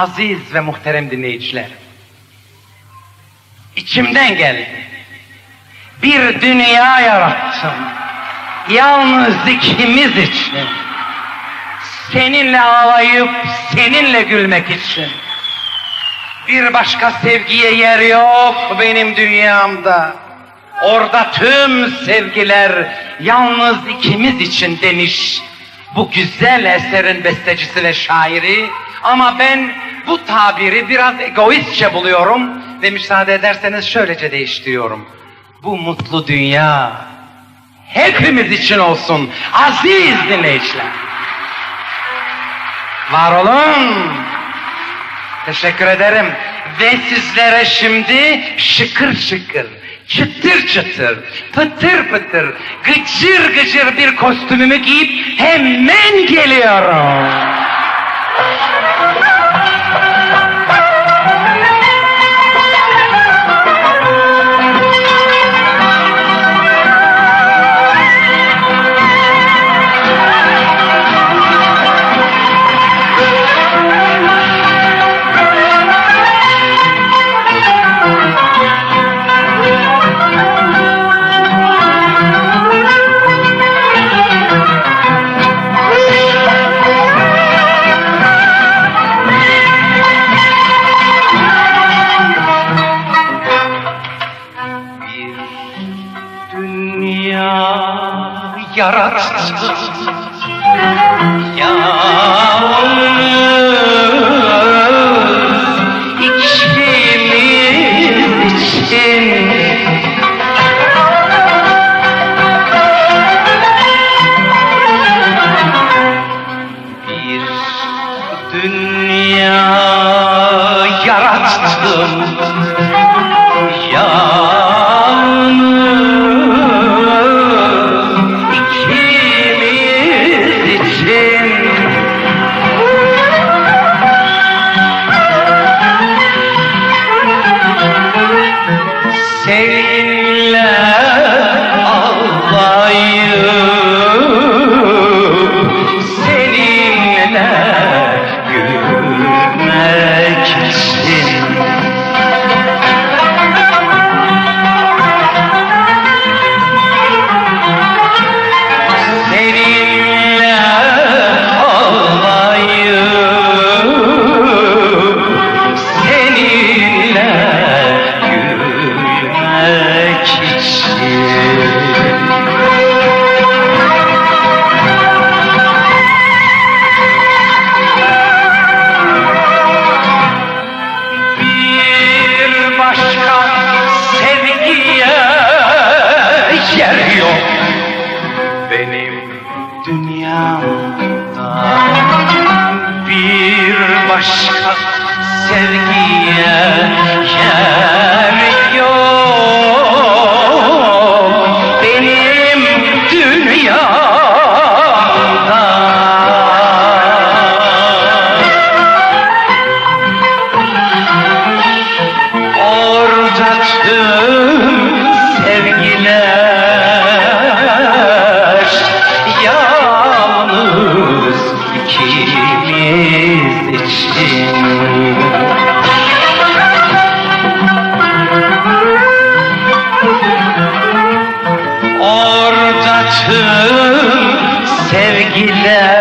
Aziz ve muhterem dinleyiciler. İçimden geldi. Bir dünya yarattım. Yalnız ikimiz için. Seninle ağlayıp seninle gülmek için. Bir başka sevgiye yer yok benim dünyamda. Orada tüm sevgiler yalnız ikimiz için demiş. Bu güzel eserin bestecisi ve şairi. Ama ben bu tabiri biraz egoistçe buluyorum ve müsaade ederseniz şöylece değiştiriyorum. Bu mutlu dünya hepimiz için olsun aziz dinleyiciler. Var olun. Teşekkür ederim. Ve sizlere şimdi şıkır şıkır, çıtır çıtır, pıtır pıtır, gıcır gıcır bir kostümümü giyip hemen geliyorum. Dünya yarattım Yalnız ikimiz için Bir dünya yarattım Seninle tüm sevgiler